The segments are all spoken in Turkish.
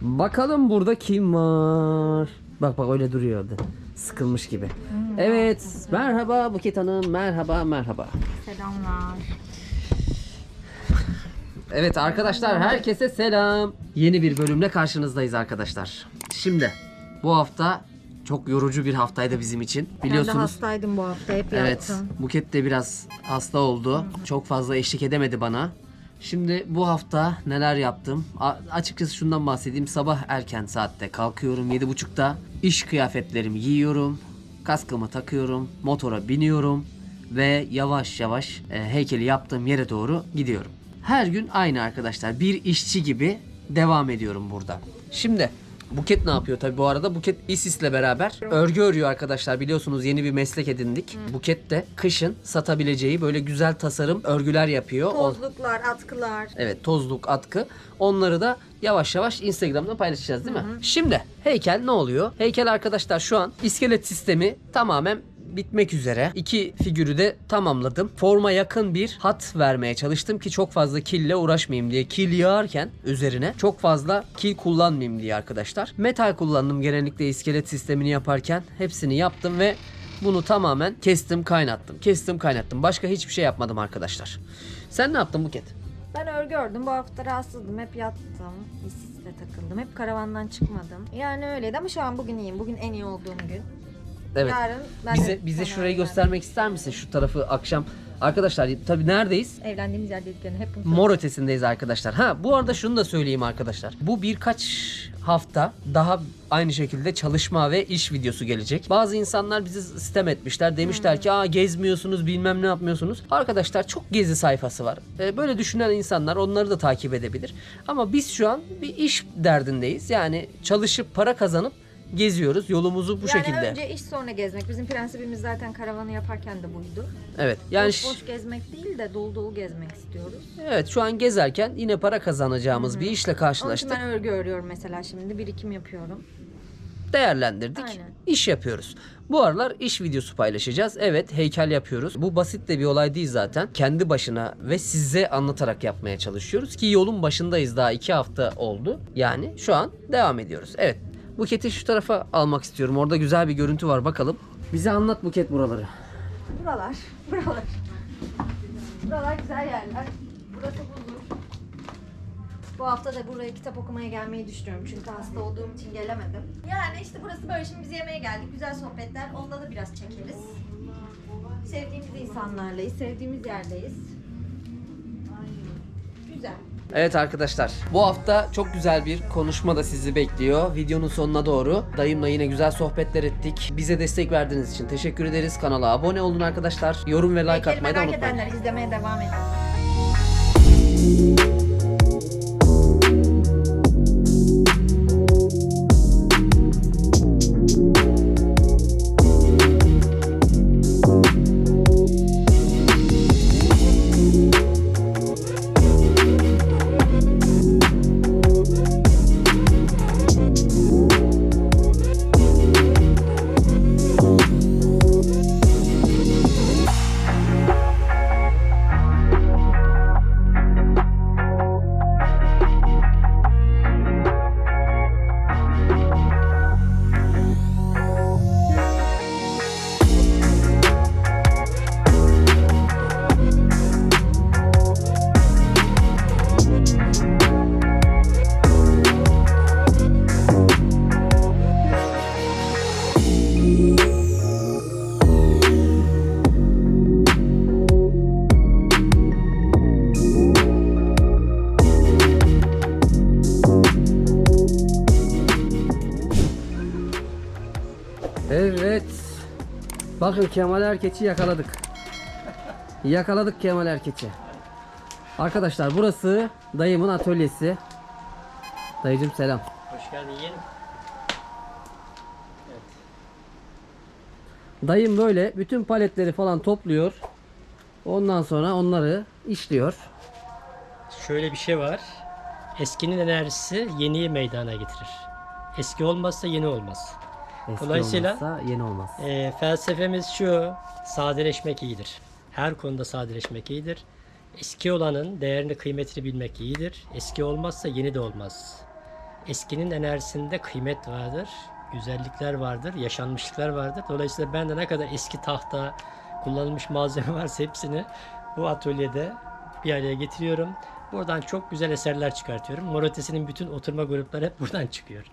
Bakalım burada kim var? Bak bak öyle duruyor orada. Sıkılmış gibi. Evet. Merhaba Buket Hanım. Merhaba merhaba. Selamlar. Evet arkadaşlar herkese selam. Yeni bir bölümle karşınızdayız arkadaşlar. Şimdi bu hafta çok yorucu bir haftaydı bizim için. Ben de Biliyorsunuz. hastaydım bu hafta. Hep Evet. yattım. Buket de biraz hasta oldu. Çok fazla eşlik edemedi bana. Şimdi bu hafta neler yaptım? A- açıkçası şundan bahsedeyim. Sabah erken saatte kalkıyorum 7.30'da. İş kıyafetlerimi giyiyorum. Kaskımı takıyorum. Motora biniyorum. Ve yavaş yavaş e, heykeli yaptığım yere doğru gidiyorum. Her gün aynı arkadaşlar. Bir işçi gibi devam ediyorum burada. Şimdi Buket ne yapıyor tabi bu arada? Buket İSİS'le beraber örgü örüyor arkadaşlar. Biliyorsunuz yeni bir meslek edindik. Buket de kışın satabileceği böyle güzel tasarım örgüler yapıyor. O- Tozluklar, atkılar. Evet tozluk atkı. Onları da yavaş yavaş Instagram'da paylaşacağız değil mi? Şimdi heykel ne oluyor? Heykel arkadaşlar şu an iskelet sistemi tamamen bitmek üzere. İki figürü de tamamladım. Forma yakın bir hat vermeye çalıştım ki çok fazla kille uğraşmayayım diye. Kil yağarken üzerine çok fazla kil kullanmayayım diye arkadaşlar. Metal kullandım genellikle iskelet sistemini yaparken. Hepsini yaptım ve bunu tamamen kestim kaynattım. Kestim kaynattım. Başka hiçbir şey yapmadım arkadaşlar. Sen ne yaptın Buket? Ben örgü ördüm. Bu hafta rahatsızdım. Hep yattım. İşsizle takıldım. Hep karavandan çıkmadım. Yani öyleydi ama şu an bugün iyiyim. Bugün en iyi olduğum gün. Evet. Yarın ben bize de bize sana şurayı öğrendim. göstermek ister misin? Şu tarafı akşam. Arkadaşlar tabii neredeyiz? Evlendiğimiz yer dediklerini hep bunu Mor ötesindeyiz arkadaşlar. Ha bu arada şunu da söyleyeyim arkadaşlar. Bu birkaç hafta daha aynı şekilde çalışma ve iş videosu gelecek. Bazı insanlar bizi sistem etmişler. Demişler ki aa gezmiyorsunuz bilmem ne yapmıyorsunuz. Arkadaşlar çok gezi sayfası var. Ee, böyle düşünen insanlar onları da takip edebilir. Ama biz şu an bir iş derdindeyiz. Yani çalışıp para kazanıp geziyoruz. Yolumuzu bu yani şekilde. önce iş sonra gezmek. Bizim prensibimiz zaten karavanı yaparken de buydu. Evet. Yani boş boş gezmek değil de dolu dolu gezmek istiyoruz. Evet şu an gezerken yine para kazanacağımız bir işle Onun için karşılaştık. ben örgü örüyorum mesela şimdi. Birikim yapıyorum. Değerlendirdik. Aynen. iş yapıyoruz. Bu aralar iş videosu paylaşacağız. Evet heykel yapıyoruz. Bu basit de bir olay değil zaten. Kendi başına ve size anlatarak yapmaya çalışıyoruz ki yolun başındayız daha iki hafta oldu. Yani şu an devam ediyoruz. Evet Buket'i şu tarafa almak istiyorum. Orada güzel bir görüntü var bakalım. Bize anlat Buket buraları. Buralar, buralar. Buralar güzel yerler. Burası huzur. Bu hafta da buraya kitap okumaya gelmeyi düşünüyorum. Çünkü hasta olduğum için gelemedim. Yani işte burası böyle. Şimdi biz yemeğe geldik. Güzel sohbetler. Onda da biraz çekeriz. Sevdiğimiz insanlarlayız. Sevdiğimiz yerdeyiz. Evet arkadaşlar bu hafta çok güzel bir konuşma da sizi bekliyor. Videonun sonuna doğru dayımla yine güzel sohbetler ettik. Bize destek verdiğiniz için teşekkür ederiz. Kanala abone olun arkadaşlar. Yorum ve like Heykeli atmayı da merak unutmayın. edenler izlemeye devam edin. Bakın Kemal Erkeç'i yakaladık. Yakaladık Kemal Erkeç'i. Arkadaşlar burası dayımın atölyesi. Dayıcım selam. Hoş geldin yeğenim. Dayım böyle bütün paletleri falan topluyor. Ondan sonra onları işliyor. Şöyle bir şey var. Eskinin enerjisi yeniyi meydana getirir. Eski olmazsa yeni olmaz. Eski Dolayısıyla- olmazsa yeni olmaz. Ee, felsefemiz şu, sadeleşmek iyidir. Her konuda sadeleşmek iyidir. Eski olanın değerini, kıymetini bilmek iyidir. Eski olmazsa yeni de olmaz. eskinin enerjisinde kıymet vardır, güzellikler vardır, yaşanmışlıklar vardır. Dolayısıyla ben de ne kadar eski tahta, kullanılmış malzeme varsa hepsini bu atölyede bir araya getiriyorum. Buradan çok güzel eserler çıkartıyorum. Morotesi'nin bütün oturma grupları hep buradan çıkıyor.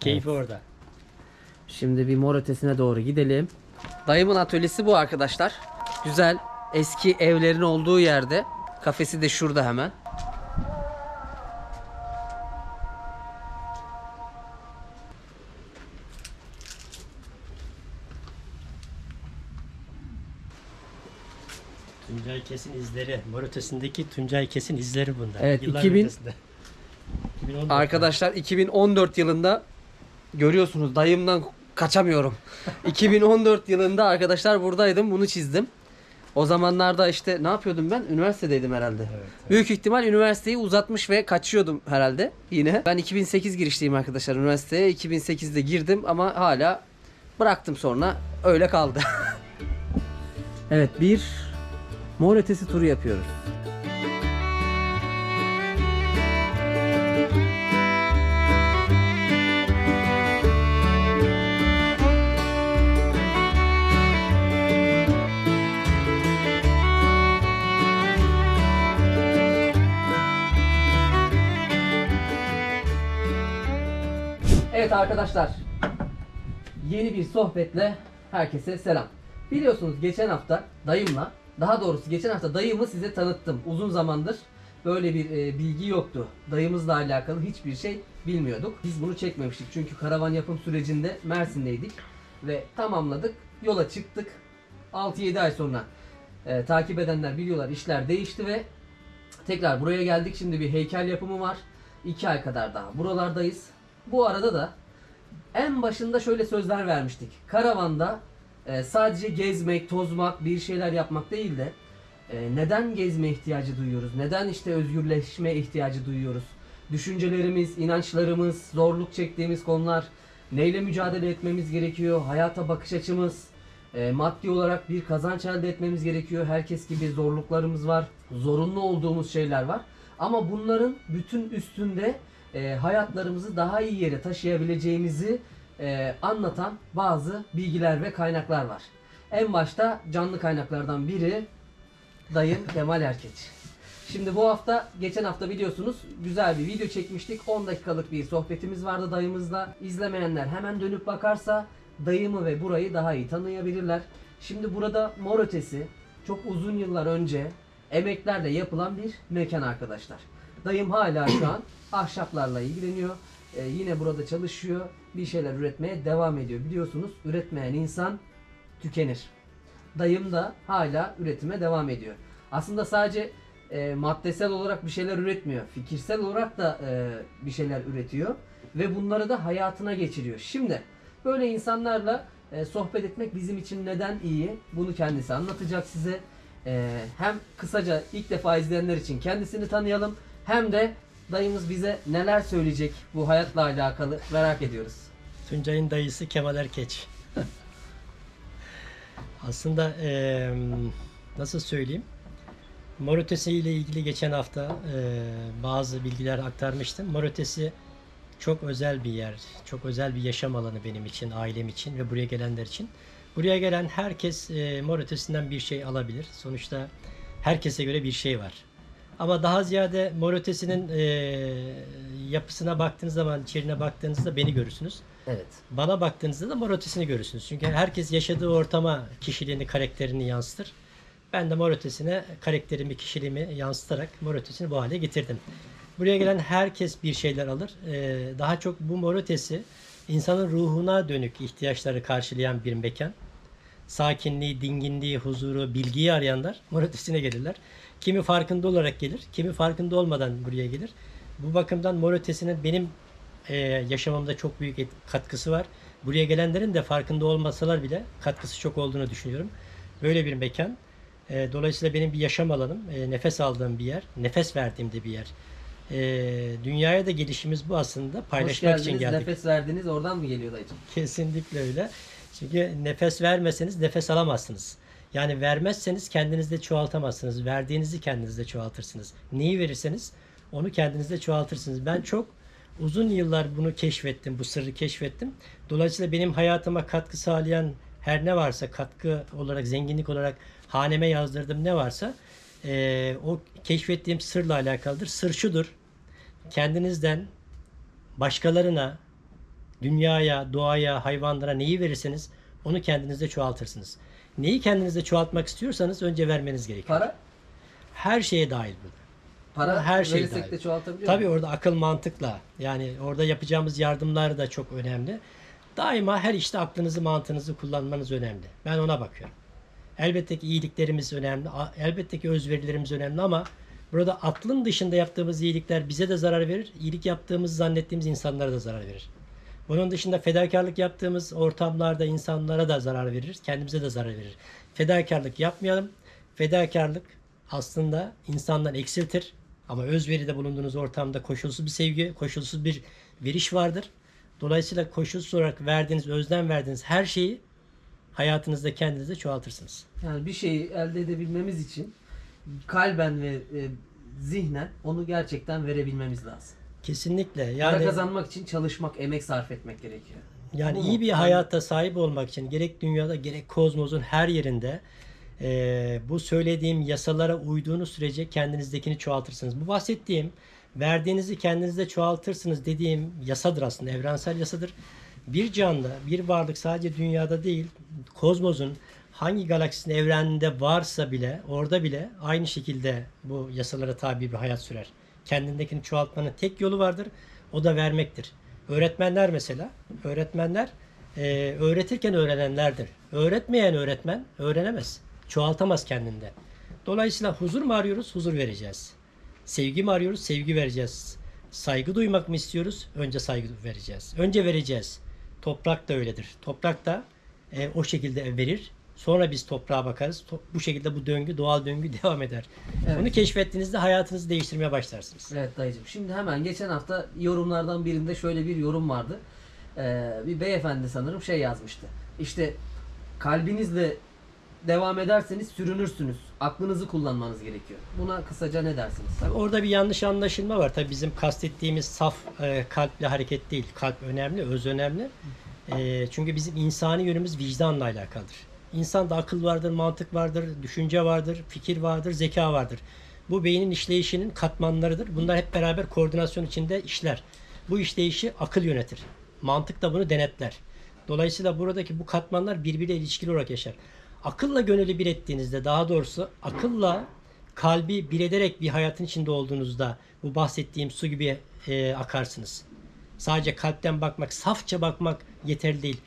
Keyfi orada. Şimdi bir mor ötesine doğru gidelim. Dayımın atölyesi bu arkadaşlar. Güzel eski evlerin olduğu yerde. Kafesi de şurada hemen. Tuncay Kesin izleri. Morotesi'ndeki Tuncay Kesin izleri bunlar. Evet, Yıllar 2000 ötesinde. 2014. Arkadaşlar 2014 yılında görüyorsunuz dayımdan kaçamıyorum. 2014 yılında arkadaşlar buradaydım bunu çizdim. O zamanlarda işte ne yapıyordum ben? Üniversitedeydim herhalde. Evet, Büyük ihtimal üniversiteyi uzatmış ve kaçıyordum herhalde yine. Ben 2008 girişliyim arkadaşlar üniversiteye. 2008'de girdim ama hala bıraktım sonra öyle kaldı. evet bir mor ötesi turu yapıyoruz. Arkadaşlar. Yeni bir sohbetle herkese selam. Biliyorsunuz geçen hafta dayımla, daha doğrusu geçen hafta dayımı size tanıttım. Uzun zamandır böyle bir e, bilgi yoktu. Dayımızla alakalı hiçbir şey bilmiyorduk. Biz bunu çekmemiştik çünkü karavan yapım sürecinde Mersin'deydik ve tamamladık. Yola çıktık. 6-7 ay sonra e, takip edenler biliyorlar işler değişti ve tekrar buraya geldik. Şimdi bir heykel yapımı var. 2 ay kadar daha buralardayız. Bu arada da en başında şöyle sözler vermiştik. Karavanda e, sadece gezmek, tozmak, bir şeyler yapmak değil de e, neden gezme ihtiyacı duyuyoruz? Neden işte özgürleşme ihtiyacı duyuyoruz? Düşüncelerimiz, inançlarımız, zorluk çektiğimiz konular, neyle mücadele etmemiz gerekiyor? Hayata bakış açımız, e, maddi olarak bir kazanç elde etmemiz gerekiyor. Herkes gibi zorluklarımız var, zorunlu olduğumuz şeyler var. Ama bunların bütün üstünde e, hayatlarımızı daha iyi yere taşıyabileceğimizi e, anlatan bazı bilgiler ve kaynaklar var. En başta canlı kaynaklardan biri dayım Kemal Erkeç. Şimdi bu hafta, geçen hafta biliyorsunuz güzel bir video çekmiştik. 10 dakikalık bir sohbetimiz vardı dayımızla. İzlemeyenler hemen dönüp bakarsa dayımı ve burayı daha iyi tanıyabilirler. Şimdi burada mor ötesi çok uzun yıllar önce emeklerle yapılan bir mekan arkadaşlar. Dayım hala şu an ahşaplarla ilgileniyor. Ee, yine burada çalışıyor. Bir şeyler üretmeye devam ediyor. Biliyorsunuz üretmeyen insan tükenir. Dayım da hala üretime devam ediyor. Aslında sadece e, maddesel olarak bir şeyler üretmiyor. Fikirsel olarak da e, bir şeyler üretiyor. Ve bunları da hayatına geçiriyor. Şimdi böyle insanlarla e, sohbet etmek bizim için neden iyi? Bunu kendisi anlatacak size. E, hem kısaca ilk defa izleyenler için kendisini tanıyalım. Hem de dayımız bize neler söyleyecek bu hayatla alakalı merak ediyoruz. Tuncay'ın dayısı Kemal Erkeç. Aslında eee, nasıl söyleyeyim? Mor ile ilgili geçen hafta eee, bazı bilgiler aktarmıştım. Mor çok özel bir yer, çok özel bir yaşam alanı benim için, ailem için ve buraya gelenler için. Buraya gelen herkes eee mor bir şey alabilir. Sonuçta herkese göre bir şey var. Ama daha ziyade mor ötesinin eee, yapısına baktığınız zaman, içeriğine baktığınızda beni görürsünüz. Evet. Bana baktığınızda da mor ötesini görürsünüz. Çünkü herkes yaşadığı ortama kişiliğini, karakterini yansıtır. Ben de mor ötesine karakterimi, kişiliğimi yansıtarak mor ötesini bu hale getirdim. Buraya gelen herkes bir şeyler alır. Ee, daha çok bu mor ötesi insanın ruhuna dönük ihtiyaçları karşılayan bir mekan. Sakinliği, dinginliği, huzuru, bilgiyi arayanlar mor ötesine gelirler. Kimi farkında olarak gelir, kimi farkında olmadan buraya gelir. Bu bakımdan mor ötesinin benim e, yaşamamda çok büyük et- katkısı var. Buraya gelenlerin de farkında olmasalar bile katkısı çok olduğunu düşünüyorum. Böyle bir mekan. E, dolayısıyla benim bir yaşam alanım, e, nefes aldığım bir yer, nefes verdiğim de bir yer. E, dünyaya da gelişimiz bu aslında. Paylaşmak için geldiniz, geldik. nefes verdiniz oradan mı geliyor dayıcım? Kesinlikle öyle. Çünkü nefes vermeseniz nefes alamazsınız. Yani vermezseniz kendinizde çoğaltamazsınız. Verdiğinizi kendinizde çoğaltırsınız. Neyi verirseniz onu kendinizde çoğaltırsınız. Ben çok Uzun yıllar bunu keşfettim, bu sırrı keşfettim. Dolayısıyla benim hayatıma katkı sağlayan her ne varsa, katkı olarak, zenginlik olarak haneme yazdırdığım ne varsa eee, o keşfettiğim sırla alakalıdır. Sır şudur, kendinizden başkalarına, dünyaya, doğaya, hayvanlara neyi verirseniz onu kendinizde çoğaltırsınız. Neyi kendinizde çoğaltmak istiyorsanız önce vermeniz gerekiyor. Para? Her şeye dahil bu. Para Her şey dahil. de çoğaltabiliyor Tabii orada akıl mantıkla yani orada yapacağımız yardımlar da çok önemli. Daima her işte aklınızı mantığınızı kullanmanız önemli. Ben ona bakıyorum. Elbette ki iyiliklerimiz önemli. Elbette ki özverilerimiz önemli ama burada aklın dışında yaptığımız iyilikler bize de zarar verir. İyilik yaptığımızı zannettiğimiz insanlara da zarar verir. Bunun dışında fedakarlık yaptığımız ortamlarda insanlara da zarar verir. Kendimize de zarar verir. Fedakarlık yapmayalım. Fedakarlık aslında insandan eksiltir. Ama özveride bulunduğunuz ortamda koşulsuz bir sevgi, koşulsuz bir veriş vardır. Dolayısıyla koşulsuz olarak verdiğiniz, özden verdiğiniz her şeyi hayatınızda kendinizde çoğaltırsınız. Yani bir şeyi elde edebilmemiz için kalben ve e, zihnen onu gerçekten verebilmemiz lazım. Kesinlikle. Para Yani kazanmak için çalışmak, emek sarf etmek gerekiyor. Yani Bu iyi mu? bir Yani- hayata sahip olmak için gerek dünyada gerek kozmosun her yerinde eee, bu söylediğim yasalara uyduğunuz sürece kendinizdekini çoğaltırsınız. Bu bahsettiğim verdiğinizi kendinizde çoğaltırsınız dediğim yasadır aslında evrensel yasadır. Bir canlı, bir varlık sadece dünyada değil, kozmosun hangi galaksinin evrende varsa bile, orada bile aynı şekilde bu yasalara tabi bir hayat sürer. Kendindekini çoğaltmanın tek yolu vardır. O da vermektir. Öğretmenler mesela, öğretmenler e, öğretirken öğrenenlerdir. Öğretmeyen öğretmen öğrenemez. Çoğaltamaz kendinde. Dolayısıyla huzur mu arıyoruz? Huzur vereceğiz. Sevgi mi arıyoruz? Sevgi vereceğiz. Saygı duymak mı istiyoruz? Önce saygı vereceğiz. Önce vereceğiz. Toprak da öyledir. Toprak da e, o şekilde verir. Sonra biz toprağa bakarız. Bu şekilde bu döngü, doğal döngü devam eder. Evet. Bunu keşfettiğinizde hayatınızı değiştirmeye başlarsınız. Evet dayıcım. Şimdi hemen geçen hafta yorumlardan birinde şöyle bir yorum vardı. Ee, bir beyefendi sanırım şey yazmıştı. İşte kalbinizle devam ederseniz sürünürsünüz. Aklınızı kullanmanız gerekiyor. Buna kısaca ne dersiniz? Tabii orada bir yanlış anlaşılma var. Tabii bizim kastettiğimiz saf e, kalple hareket değil. Kalp önemli, öz önemli. E, çünkü bizim insani yönümüz vicdanla alakalıdır. İnsanda akıl vardır, mantık vardır, düşünce vardır, fikir vardır, zeka vardır. Bu beynin işleyişinin katmanlarıdır. Bunlar hep beraber koordinasyon içinde işler. Bu işleyişi akıl yönetir. Mantık da bunu denetler. Dolayısıyla buradaki bu katmanlar birbiriyle ilişkili olarak yaşar. Akılla gönülü bir ettiğinizde daha doğrusu akılla kalbi bir ederek bir hayatın içinde olduğunuzda bu bahsettiğim su gibi e, akarsınız. Sadece kalpten bakmak, safça bakmak yeterli değil.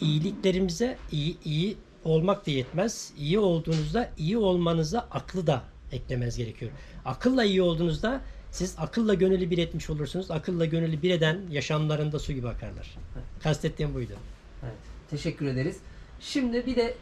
İyiliklerimize iyi, iyi olmak da yetmez. İyi olduğunuzda iyi olmanıza aklı da eklemeniz gerekiyor. Akılla iyi olduğunuzda siz akılla gönüllü bir etmiş olursunuz. Akılla gönüllü bir eden yaşamlarında su gibi akarlar. Kastettiğim buydu. Evet. Teşekkür ederiz. Şimdi bir de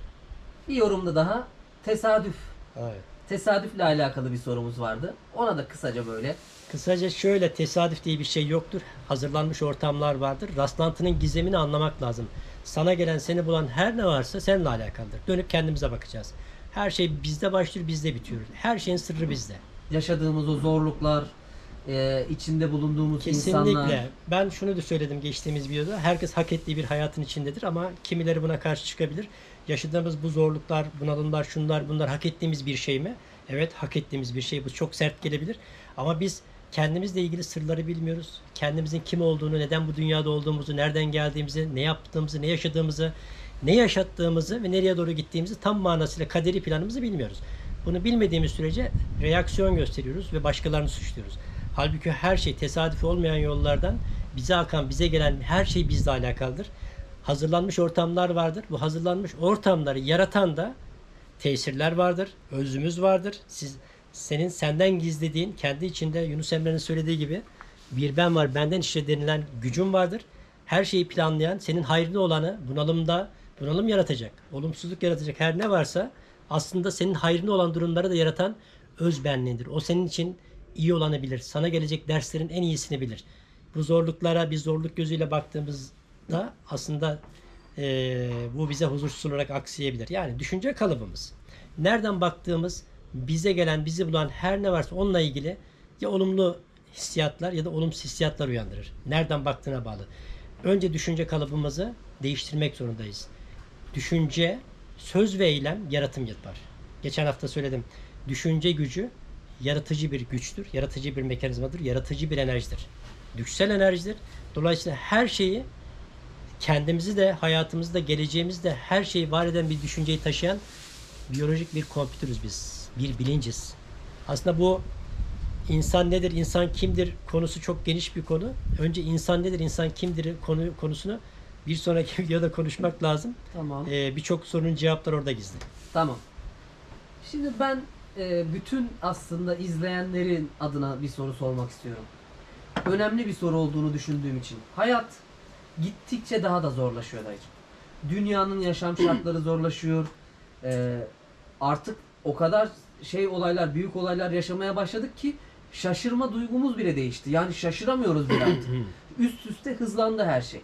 bir yorumda daha tesadüf. Evet. Tesadüfle alakalı bir sorumuz vardı. Ona da kısaca böyle. Kısaca şöyle tesadüf diye bir şey yoktur. Hazırlanmış ortamlar vardır. Rastlantının gizemini anlamak lazım. Sana gelen seni bulan her ne varsa seninle alakalıdır. Dönüp kendimize bakacağız. Her şey bizde başlıyor, bizde bitiyor. Her şeyin sırrı bizde. Yaşadığımız o zorluklar, e, içinde bulunduğumuz Kesinlikle. insanlar. Ben şunu da söyledim geçtiğimiz videoda. Herkes hak ettiği bir hayatın içindedir ama kimileri buna karşı çıkabilir. Yaşadığımız bu zorluklar, bunalımlar, şunlar bunlar hak ettiğimiz bir şey mi? Evet hak ettiğimiz bir şey. Bu çok sert gelebilir. Ama biz kendimizle ilgili sırları bilmiyoruz. Kendimizin kim olduğunu, neden bu dünyada olduğumuzu, nereden geldiğimizi, ne yaptığımızı, ne yaşadığımızı, ne yaşattığımızı ve nereye doğru gittiğimizi tam manasıyla kaderi planımızı bilmiyoruz. Bunu bilmediğimiz sürece reaksiyon gösteriyoruz ve başkalarını suçluyoruz. Halbuki her şey tesadüfi olmayan yollardan bize akan, bize gelen her şey bizle alakalıdır. Hazırlanmış ortamlar vardır. Bu hazırlanmış ortamları yaratan da tesirler vardır, özümüz vardır. Siz senin senden gizlediğin, kendi içinde Yunus Emre'nin söylediği gibi bir ben var, benden işte denilen gücün vardır. Her şeyi planlayan, senin hayrına olanı bunalımda bunalım yaratacak, olumsuzluk yaratacak her ne varsa aslında senin hayrına olan durumları da yaratan öz benliğindir. O senin için iyi olanı bilir. Sana gelecek derslerin en iyisini bilir. Bu zorluklara bir zorluk gözüyle baktığımızda aslında eee, bu bize huzursuz olarak aksayabilir. Yani düşünce kalıbımız. Nereden baktığımız bize gelen, bizi bulan her ne varsa onunla ilgili ya olumlu hissiyatlar ya da olumsuz hissiyatlar uyandırır. Nereden baktığına bağlı. Önce düşünce kalıbımızı değiştirmek zorundayız. Düşünce, söz ve eylem yaratım yapar. Geçen hafta söyledim. Düşünce gücü yaratıcı bir güçtür, yaratıcı bir mekanizmadır, yaratıcı bir enerjidir. Güçsel enerjidir. Dolayısıyla her şeyi kendimizi de, hayatımızı da, geleceğimizi de her şeyi var eden bir düşünceyi taşıyan biyolojik bir kompütürüz biz. Bir bilinciz. Aslında bu insan nedir, insan kimdir konusu çok geniş bir konu. Önce insan nedir, insan kimdir konu konusunu bir sonraki videoda konuşmak lazım. Tamam. Ee, Birçok sorunun cevapları orada gizli. Tamam. Şimdi ben e, bütün aslında izleyenlerin adına bir soru sormak istiyorum. Önemli bir soru olduğunu düşündüğüm için. Hayat gittikçe daha da zorlaşıyor dayıcım. Dünyanın yaşam şartları zorlaşıyor. E, artık o kadar şey olaylar, büyük olaylar yaşamaya başladık ki şaşırma duygumuz bile değişti. Yani şaşıramıyoruz bile artık. Üst üste hızlandı her şey.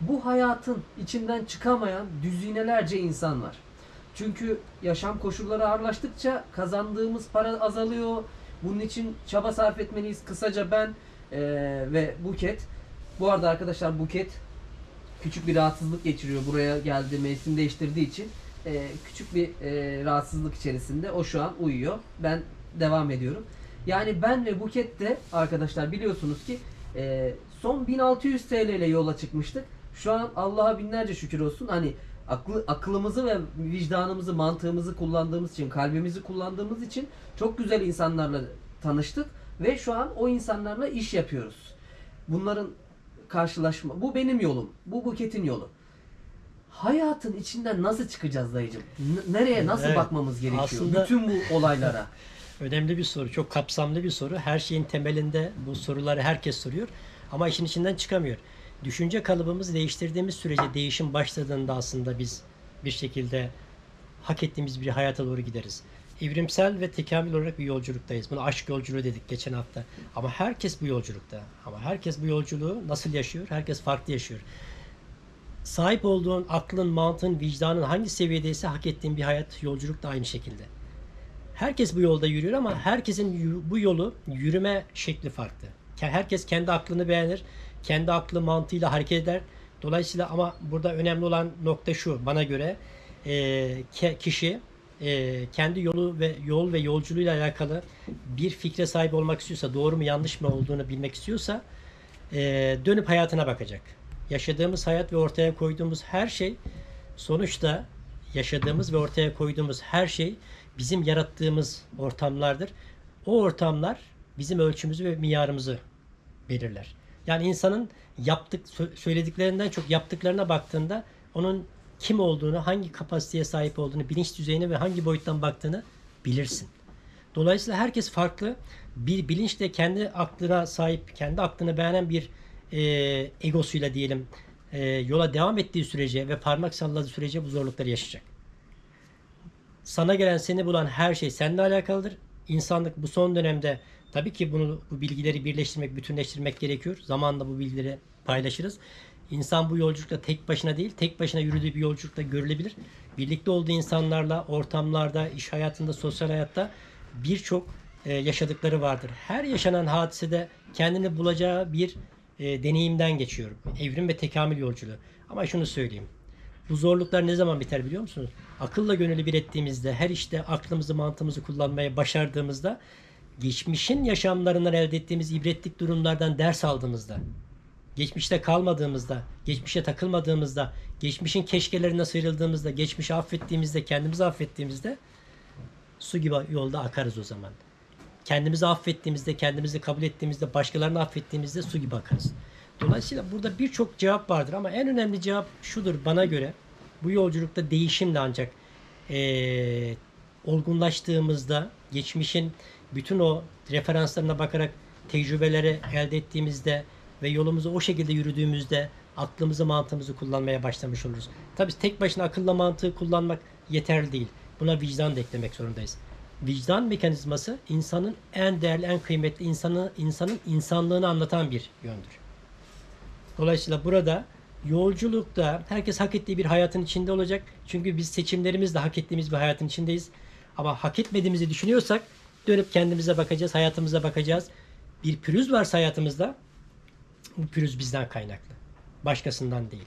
Bu hayatın içinden çıkamayan düzinelerce insan var. Çünkü yaşam koşulları ağırlaştıkça kazandığımız para azalıyor. Bunun için çaba sarf etmeliyiz. Kısaca ben eee, ve Buket. Bu arada arkadaşlar Buket küçük bir rahatsızlık geçiriyor. Buraya geldi mevsim değiştirdiği için eee, küçük bir eee, rahatsızlık içerisinde. O şu an uyuyor. Ben devam ediyorum. Yani ben ve Buket de arkadaşlar biliyorsunuz ki eee, son 1600 TL ile yola çıkmıştık. Şu an Allah'a binlerce şükür olsun. Hani aklı, aklımızı ve vicdanımızı, mantığımızı kullandığımız için, kalbimizi kullandığımız için çok güzel insanlarla tanıştık ve şu an o insanlarla iş yapıyoruz. Bunların karşılaşma, bu benim yolum, bu Buket'in yolu. Hayatın içinden nasıl çıkacağız dayıcım? N- nereye nasıl Evet. bakmamız gerekiyor? Aslında- Bütün bu olaylara. Önemli bir soru, çok kapsamlı bir soru. Her şeyin temelinde bu soruları herkes soruyor ama işin içinden çıkamıyor. Düşünce kalıbımızı değiştirdiğimiz sürece değişim başladığında aslında biz bir şekilde hak ettiğimiz bir hayata doğru gideriz. Evrimsel ve tekamül olarak bir yolculuktayız. Buna aşk yolculuğu dedik geçen hafta. Ama herkes bu yolculukta. Ama herkes bu yolculuğu nasıl yaşıyor? Herkes farklı yaşıyor. Sahip olduğun aklın, mantığın, vicdanın hangi seviyedeyse hak ettiğin bir hayat yolculuk da aynı şekilde. Herkes bu yolda yürüyor ama herkesin bu yolu yürüme şekli farklı. Ke- Herkes kendi aklını beğenir, kendi aklı mantığıyla hareket eder. Dolayısıyla ama burada önemli olan nokta şu bana göre kişi kendi yolu ve yol ve yolculuğuyla alakalı bir fikre sahip olmak istiyorsa, doğru mu yanlış mı olduğunu bilmek istiyorsa dönüp hayatına bakacak. Yaşadığımız hayat ve ortaya koyduğumuz her şey sonuçta yaşadığımız ve ortaya koyduğumuz her şey bizim yarattığımız ortamlardır. O ortamlar bizim ölçümüzü ve miyarımızı belirler. Yani insanın yaptık sö- söylediklerinden çok yaptıklarına baktığında onun kim olduğunu, hangi kapasiteye sahip olduğunu, bilinç düzeyine ve hangi boyuttan baktığını bilirsin. Dolayısıyla herkes farklı. Bir bilinçle kendi aklına sahip, kendi aklını beğenen bir e, egosuyla diyelim e, yola devam ettiği sürece ve parmak salladığı sürece bu zorlukları yaşayacak. Sana gelen seni bulan her şey seninle alakalıdır. İnsanlık bu son dönemde tabii ki bunu bu bilgileri birleştirmek, bütünleştirmek gerekiyor. Zamanla bu bilgileri paylaşırız. İnsan bu yolculukta tek başına değil, tek başına yürüdüğü bir yolculukta görülebilir. Birlikte olduğu insanlarla, ortamlarda, iş hayatında, sosyal hayatta birçok e, yaşadıkları vardır. Her yaşanan hadisede kendini bulacağı bir e, deneyimden geçiyor. Evrim ve tekamül yolculuğu. Ama şunu söyleyeyim. Bu zorluklar ne zaman biter biliyor musunuz? Akılla gönüllü bir ettiğimizde, her işte aklımızı, mantığımızı kullanmaya başardığımızda, geçmişin yaşamlarından elde ettiğimiz ibretlik durumlardan ders aldığımızda, geçmişte kalmadığımızda, geçmişe takılmadığımızda, geçmişin keşkelerine sıyrıldığımızda, geçmişi affettiğimizde, kendimizi affettiğimizde su gibi yolda akarız o zaman. Kendimizi affettiğimizde, kendimizi kabul ettiğimizde, başkalarını affettiğimizde su gibi akarız. Dolayısıyla burada birçok cevap vardır ama en önemli cevap şudur bana göre. Bu yolculukta değişimle ancak eee, olgunlaştığımızda, geçmişin bütün o referanslarına bakarak tecrübeleri elde ettiğimizde ve yolumuzu o şekilde yürüdüğümüzde aklımızı, mantığımızı kullanmaya başlamış oluruz. Tabii tek başına akılla mantığı kullanmak yeterli değil. Buna vicdan da eklemek zorundayız. Vicdan mekanizması insanın en değerli, en kıymetli insanı, insanın insanlığını anlatan bir yöndür. Dolayısıyla burada yolculukta herkes hak ettiği bir hayatın içinde olacak. Çünkü biz seçimlerimizle hak ettiğimiz bir hayatın içindeyiz. Ama hak etmediğimizi düşünüyorsak dönüp kendimize bakacağız, hayatımıza bakacağız. bir pürüz varsa hayatımızda bu pürüz bizden kaynaklı. Başkasından değil.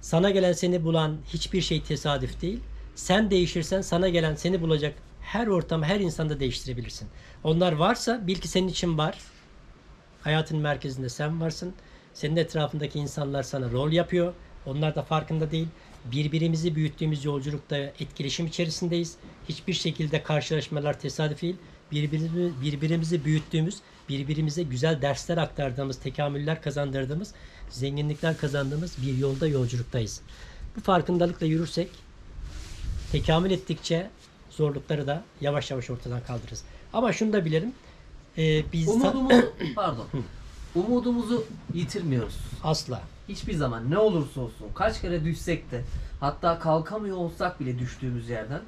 Sana gelen seni bulan hiçbir şey tesadüf değil. Sen değişirsen sana gelen seni bulacak her ortamı, her insanda değiştirebilirsin. Onlar varsa bil ki senin için var. Hayatın merkezinde sen varsın. Senin etrafındaki insanlar sana rol yapıyor. Onlar da farkında değil. Birbirimizi büyüttüğümüz yolculukta etkileşim içerisindeyiz. Hiçbir şekilde karşılaşmalar tesadüf değil. Birbirimizi, birbirimizi büyüttüğümüz, birbirimize güzel dersler aktardığımız, tekamüller kazandırdığımız, zenginlikler kazandığımız bir yolda yolculuktayız. Bu farkındalıkla yürürsek tekamül ettikçe zorlukları da yavaş yavaş ortadan kaldırırız. Ama şunu da bilelim. e, biz Umudumuzu pardon. Umudumuzu yitirmiyoruz. asla. Hiçbir zaman ne olursa olsun kaç kere düşsek de hatta kalkamıyor olsak bile düştüğümüz yerden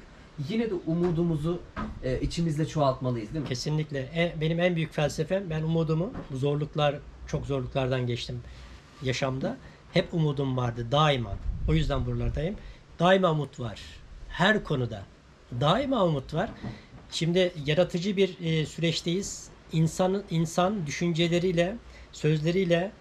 yine de umudumuzu e, içimizde çoğaltmalıyız değil mi? Kesinlikle. E, benim en büyük felsefem ben umudumu bu zorluklar çok zorluklardan geçtim yaşamda. Hep umudum vardı daima. O yüzden buralardayım. Daima umut var. Her konuda. Daima umut var. Şimdi yaratıcı bir e, süreçteyiz. İnsanın insan düşünceleriyle, sözleriyle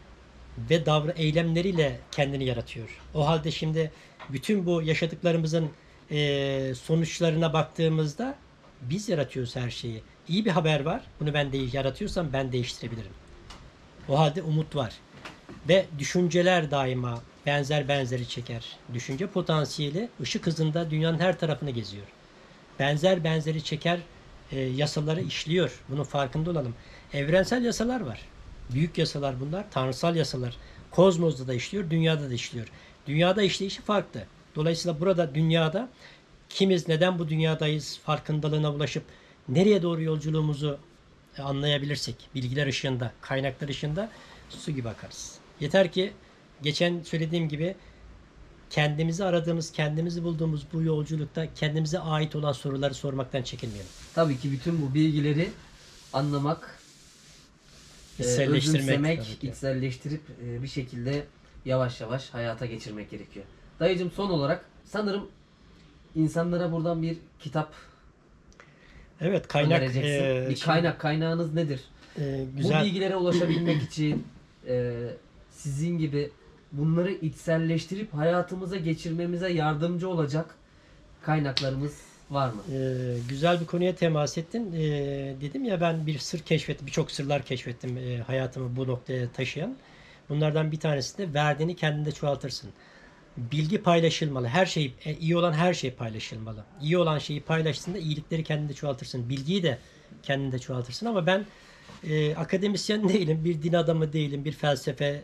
ve davra eylemleriyle kendini yaratıyor. O halde şimdi bütün bu yaşadıklarımızın e, sonuçlarına baktığımızda biz yaratıyoruz her şeyi. İyi bir haber var. Bunu ben de yaratıyorsam ben değiştirebilirim. O halde umut var. Ve düşünceler daima benzer benzeri çeker. Düşünce potansiyeli ışık hızında dünyanın her tarafını geziyor. Benzer benzeri çeker e, yasaları işliyor. Bunun farkında olalım. Evrensel yasalar var. Büyük yasalar bunlar. Tanrısal yasalar. Kozmos'da da işliyor, dünyada da işliyor. Dünyada işleyişi farklı. Dolayısıyla burada dünyada kimiz neden bu dünyadayız farkındalığına ulaşıp nereye doğru yolculuğumuzu e, anlayabilirsek bilgiler ışığında, kaynaklar ışığında su gibi akarız. Yeter ki geçen söylediğim gibi kendimizi aradığımız, kendimizi bulduğumuz bu yolculukta kendimize ait olan soruları sormaktan çekinmeyelim. Tabii ki bütün bu bilgileri anlamak, e, İçselleştirmek. ki. içselleştirip e, bir şekilde yavaş yavaş hayata geçirmek gerekiyor. Dayıcım son olarak sanırım insanlara buradan bir kitap Evet kaynak e, bir kaynak kaynağınız nedir? e, Bu güzel bilgilere ulaşabilmek için e, sizin gibi bunları içselleştirip hayatımıza geçirmemize yardımcı olacak kaynaklarımız var mı? Ee, güzel bir konuya temas ettin. Ee, dedim ya ben bir sır keşfettim, birçok sırlar keşfettim e, hayatımı bu noktaya taşıyan. Bunlardan bir tanesi de verdiğini kendinde çoğaltırsın. Bilgi paylaşılmalı. Her şey, e, iyi olan her şey paylaşılmalı. İyi olan şeyi paylaştığında iyilikleri kendinde çoğaltırsın. Bilgiyi de kendinde çoğaltırsın. Ama ben e, akademisyen değilim, bir din adamı değilim, bir felsefe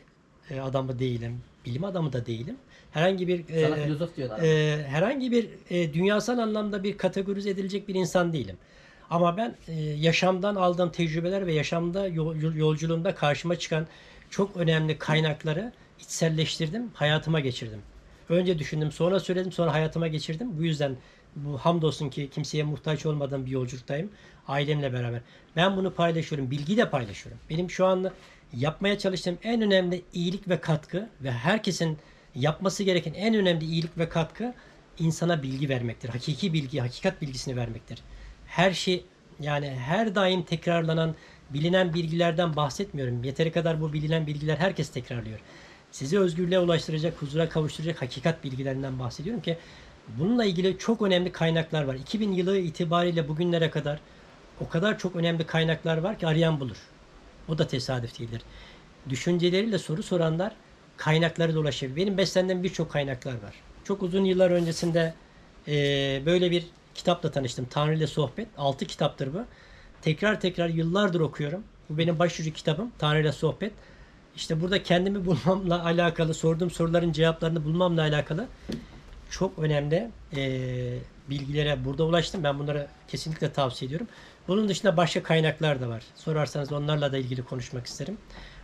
e, adamı değilim, bilim adamı da değilim. Herhangi bir Sana e, filozof diyorlar. e, herhangi bir e, dünyasal anlamda bir kategorize edilecek bir insan değilim. Ama ben e, yaşamdan aldığım tecrübeler ve yaşamda yol- yol- yolculuğumda karşıma çıkan çok önemli kaynakları içselleştirdim, hayatıma geçirdim. Önce düşündüm, sonra söyledim, sonra hayatıma geçirdim. Bu yüzden bu hamdolsun ki kimseye muhtaç olmadığım bir yolculuktayım. Ailemle beraber. Ben bunu paylaşıyorum, bilgiyi de paylaşıyorum. Benim şu anda yapmaya çalıştığım en önemli iyilik ve katkı ve herkesin yapması gereken en önemli iyilik ve katkı insana bilgi vermektir. Hakiki bilgi, hakikat bilgisini vermektir. Her şey yani her daim tekrarlanan bilinen bilgilerden bahsetmiyorum. Yeteri kadar bu bilinen bilgiler herkes tekrarlıyor. Sizi özgürlüğe ulaştıracak, huzura kavuşturacak hakikat bilgilerinden bahsediyorum ki bununla ilgili çok önemli kaynaklar var. 2000 yılı itibariyle bugünlere kadar o kadar çok önemli kaynaklar var ki arayan bulur. O da tesadüf değildir. Düşünceleriyle soru soranlar kaynaklara da ulaşabilir. Benim beslendiğim birçok kaynaklar var. Çok uzun yıllar öncesinde eee, böyle bir kitapla tanıştım. Tanrı ile Sohbet. 6 kitaptır bu. Tekrar tekrar yıllardır okuyorum. Bu benim başucu kitabım. Tanrı ile Sohbet. İşte burada kendimi bulmamla alakalı, sorduğum soruların cevaplarını bulmamla alakalı çok önemli eee, bilgilere burada ulaştım. Ben bunları kesinlikle tavsiye ediyorum. Bunun dışında başka kaynaklar da var. Sorarsanız onlarla da ilgili konuşmak isterim.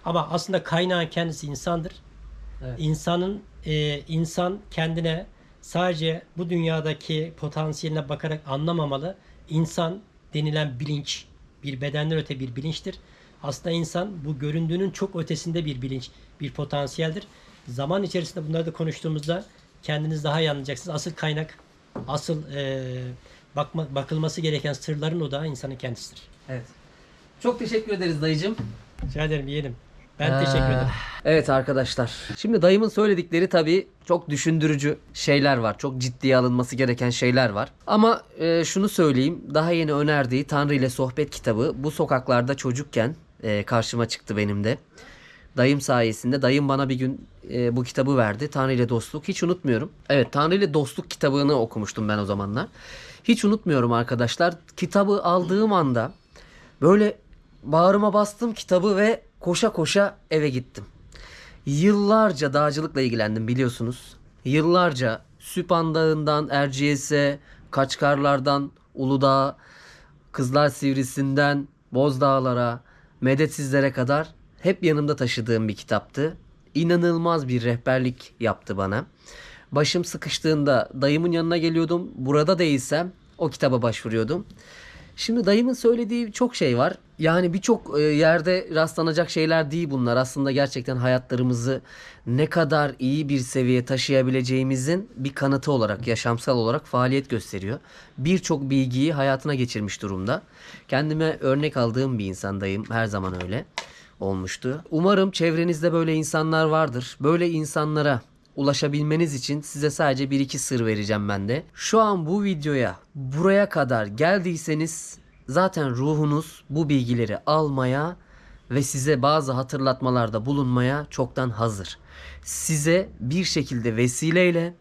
Ama aslında kaynağın kendisi insandır. Evet. İnsanın e, insan kendine sadece bu dünyadaki potansiyeline bakarak anlamamalı. İnsan denilen bilinç bir bedenden öte bir bilinçtir. Aslında insan bu göründüğünün çok ötesinde bir bilinç, bir potansiyeldir. Zaman içerisinde bunları da konuştuğumuzda kendiniz daha iyi anlayacaksınız. Asıl kaynak, asıl e, bakma, bakılması gereken sırların odağı insanın kendisidir. Evet. Çok teşekkür ederiz dayıcım. Rica ederim yeğenim. Ben teşekkür ederim. Evet arkadaşlar. Şimdi dayımın söyledikleri tabii çok düşündürücü şeyler var. Çok ciddiye alınması gereken şeyler var. Ama e, şunu söyleyeyim. Daha yeni önerdiği Tanrı ile Sohbet kitabı bu sokaklarda çocukken e, karşıma çıktı benim de. Dayım sayesinde dayım bana bir gün e, bu kitabı verdi. Tanrı ile Dostluk. Hiç unutmuyorum. Evet Tanrı ile Dostluk kitabını okumuştum ben o zamanlar. Hiç unutmuyorum arkadaşlar. Kitabı aldığım anda böyle bağrıma bastım kitabı ve koşa koşa eve gittim. Yıllarca dağcılıkla ilgilendim biliyorsunuz. Yıllarca Süphan Dağı'ndan Erciyes'e, Kaçkarlar'dan Uludağ, Kızlar Sivrisi'nden Bozdağlar'a, Medetsizlere kadar hep yanımda taşıdığım bir kitaptı. İnanılmaz bir rehberlik yaptı bana. Başım sıkıştığında dayımın yanına geliyordum. Burada değilsem o kitaba başvuruyordum. Şimdi dayımın söylediği çok şey var. Yani birçok e, yerde rastlanacak şeyler değil bunlar. Aslında gerçekten hayatlarımızı ne kadar iyi bir seviyeye taşıyabileceğimizin bir kanıtı olarak, yaşamsal olarak faaliyet gösteriyor. Birçok bilgiyi hayatına geçirmiş durumda. Kendime örnek aldığım bir insandayım. Her zaman öyle olmuştu. Umarım çevrenizde böyle insanlar vardır. Böyle insanlara ulaşabilmeniz için size sadece bir iki sır vereceğim ben de. Şu an bu videoya buraya kadar geldiyseniz zaten ruhunuz bu bilgileri almaya ve size bazı hatırlatmalarda bulunmaya çoktan hazır. Size bir şekilde vesileyle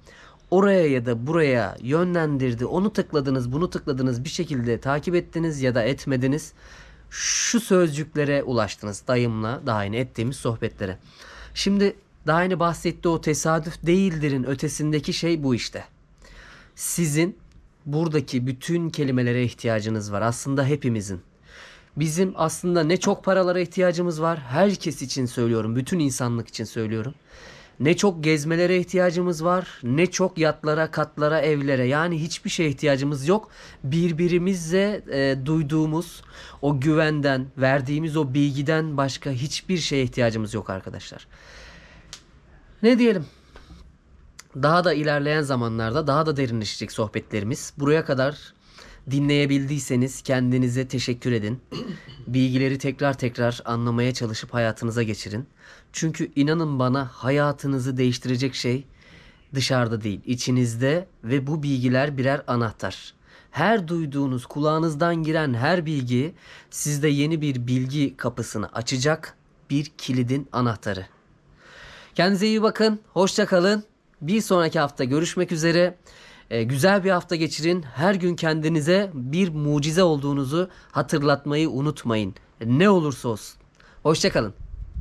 oraya ya da buraya yönlendirdi. Onu tıkladınız, bunu tıkladınız, bir şekilde takip ettiniz ya da etmediniz. Şu sözcüklere ulaştınız dayımla daha yeni ettiğimiz sohbetlere. Şimdi daha yeni bahsettiği o tesadüf değildirin ötesindeki şey bu işte. Sizin buradaki bütün kelimelere ihtiyacınız var. Aslında hepimizin. Bizim aslında ne çok paralara ihtiyacımız var. Herkes için söylüyorum. Bütün insanlık için söylüyorum. Ne çok gezmelere ihtiyacımız var. Ne çok yatlara, katlara, evlere. Yani hiçbir şeye ihtiyacımız yok. Birbirimizle e, duyduğumuz o güvenden, verdiğimiz o bilgiden başka hiçbir şeye ihtiyacımız yok arkadaşlar. Ne diyelim? Daha da ilerleyen zamanlarda daha da derinleşecek sohbetlerimiz. Buraya kadar dinleyebildiyseniz kendinize teşekkür edin. Bilgileri tekrar tekrar anlamaya çalışıp hayatınıza geçirin. Çünkü inanın bana hayatınızı değiştirecek şey dışarıda değil, içinizde ve bu bilgiler birer anahtar. Her duyduğunuz, kulağınızdan giren her bilgi sizde yeni bir bilgi kapısını açacak bir kilidin anahtarı. Kendinize iyi bakın. Hoşça kalın. Bir sonraki hafta görüşmek üzere. Ee, güzel bir hafta geçirin. Her gün kendinize bir mucize olduğunuzu hatırlatmayı unutmayın. Ne olursa olsun. Hoşça kalın.